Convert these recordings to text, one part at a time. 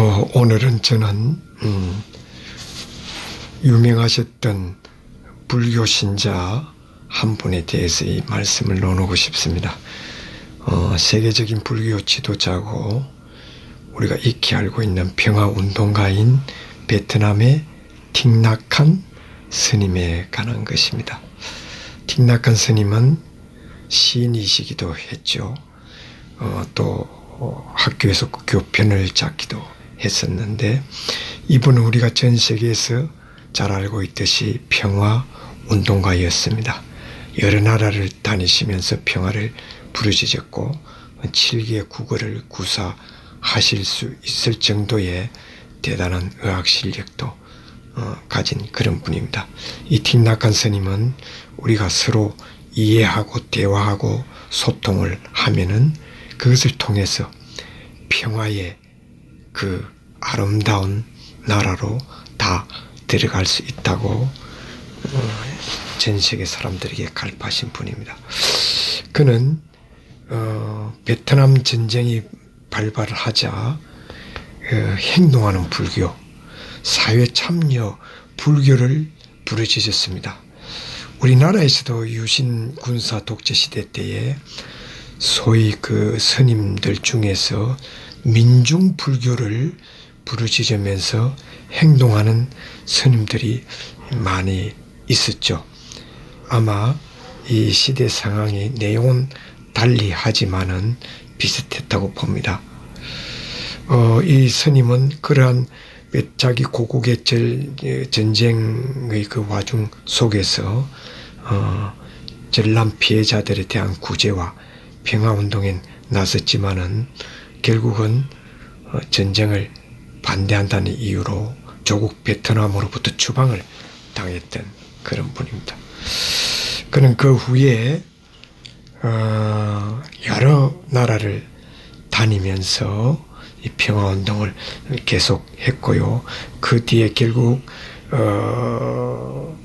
어, 오늘은 저는 음, 유명하셨던 불교 신자 한 분에 대해서 이 말씀을 나누고 싶습니다. 어, 세계적인 불교 지도자고 우리가 익히 알고 있는 평화 운동가인 베트남의 틱낙한 스님에 관한 것입니다. 틱낙한 스님은 시인이시기도 했죠. 어, 또 어, 학교에서 교편을 잡기도 했었는데 이분은 우리가 전 세계에서 잘 알고 있듯이 평화 운동가였습니다. 여러 나라를 다니시면서 평화를 부르짖었고 7개의 국어를 구사하실 수 있을 정도의 대단한 의학 실력도 어, 가진 그런 분입니다. 이 틱낙한 스님은 우리가 서로 이해하고 대화하고 소통을 하면은 그것을 통해서 평화의 그 아름다운 나라로 다 들어갈 수 있다고 어, 전 세계 사람들에게 갈파하신 분입니다. 그는 어, 베트남 전쟁이 발발을 하자 어, 행동하는 불교, 사회 참여 불교를 부르짖었습니다. 우리나라에서도 유신 군사 독재 시대 때에 소위 그 스님들 중에서 민중 불교를 부르짖으면서 행동하는 스님들이 많이 있었죠. 아마 이 시대 상황이 내용은 달리 하지만은 비슷했다고 봅니다. 어, 이 스님은 그러한 자기 고국의 전쟁의 그 와중 속에서 어, 전람 피해자들에 대한 구제와 평화운동에 나섰지만은 결국은 어, 전쟁을 반대한다는 이유로 조국 베트남으로부터 추방을 당했던 그런 분입니다. 그는 그 후에 어, 여러 나라를 다니면서 이 평화 운동을 계속했고요. 그 뒤에 결국 어,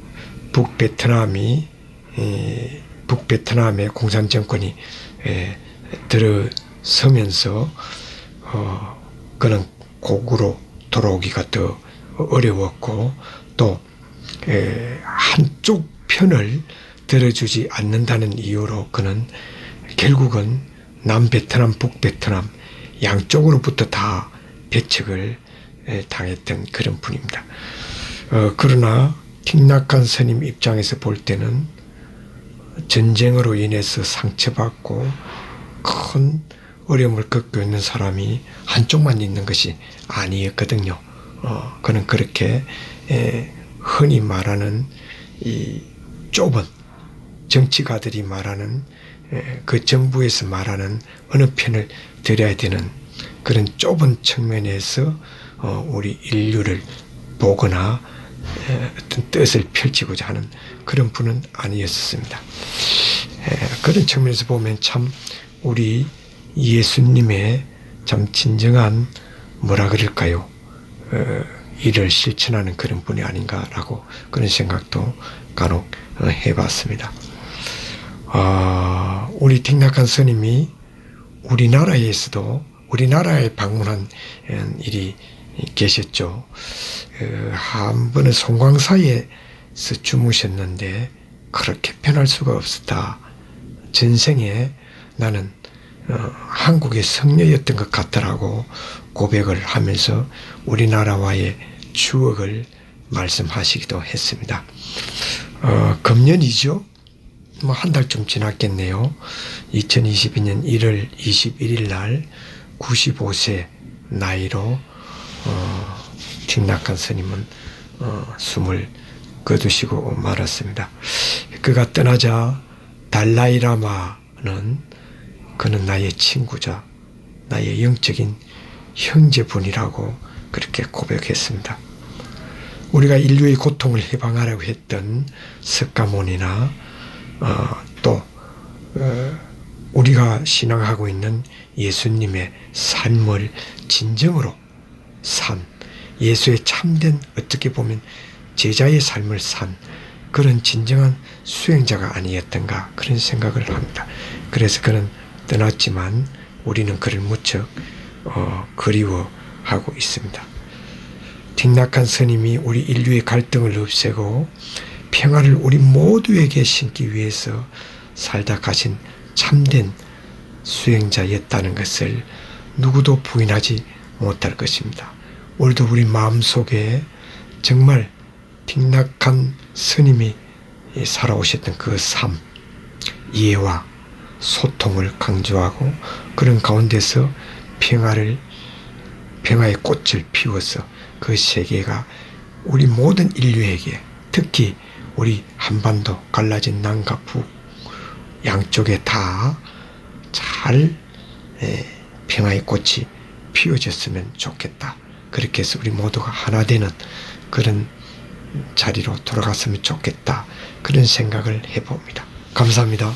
북 베트남이 북 베트남의 공산 정권이 에, 들어 서면서 어, 그는 곡으로 돌아오기가 더 어려웠고 또 에, 한쪽 편을 들어주지 않는다는 이유로 그는 결국은 남베트남, 북베트남 양쪽으로부터 다 배척을 당했던 그런 분입니다. 어, 그러나 틱낙한 스님 입장에서 볼 때는 전쟁으로 인해서 상처받고 큰 어려움을 겪고 있는 사람이 한쪽만 있는 것이 아니었거든요. 어, 그는 그렇게 에, 흔히 말하는 이 좁은 정치가들이 말하는 에, 그 정부에서 말하는 어느 편을 들어야 되는 그런 좁은 측면에서 어, 우리 인류를 보거나 에, 어떤 뜻을 펼치고자 하는 그런 분은 아니었습니다. 에, 그런 측면에서 보면 참 우리 예수님의 참 진정한 뭐라 그럴까요? 어, 일을 실천하는 그런 분이 아닌가라고 그런 생각도 간혹 어, 해봤습니다. 아, 우리 틱낙한 스님이 우리나라에서도 우리나라에 방문한 어, 일이 계셨죠. 어, 한 번은 송광사에서 주무셨는데 그렇게 편할 수가 없었다. 전생에 나는 어, 한국의 성녀였던 것 같더라고 고백을 하면서 우리나라와의 추억을 말씀하시기도 했습니다. 어, 금년이죠. 뭐 한 달쯤 지났겠네요. 2022년 1월 21일 날 95세 나이로 어, 틱낙한 스님은 어, 숨을 거두시고 말았습니다. 그가 떠나자 달라이라마는 그는 나의 친구자, 나의 영적인 형제분이라고 그렇게 고백했습니다. 우리가 인류의 고통을 해방하려고 했던 석가모니나 어, 또 어, 우리가 신앙하고 있는 예수님의 삶을 진정으로 산 예수의 참된 어떻게 보면 제자의 삶을 산 그런 진정한 수행자가 아니었던가 그런 생각을 합니다. 그래서 그는 떠났지만 우리는 그를 무척 어, 그리워 하고 있습니다. 뒷낙한 스님이 우리 인류의 갈등을 없애고 평화를 우리 모두에게 심기 위해서 살다 가신 참된 수행자였다는 것을 누구도 부인하지 못할 것입니다. 우리도 우리 마음속에 정말 뒷낙한 스님이 살아오셨던 그 삶, 이해와 소통을 강조하고 그런 가운데서 평화를 평화의 꽃을 피워서 그 세계가 우리 모든 인류에게 특히 우리 한반도 갈라진 남과 북 양쪽에 다 잘 평화의 꽃이 피워졌으면 좋겠다. 그렇게 해서 우리 모두가 하나 되는 그런 자리로 돌아갔으면 좋겠다. 그런 생각을 해봅니다. 감사합니다.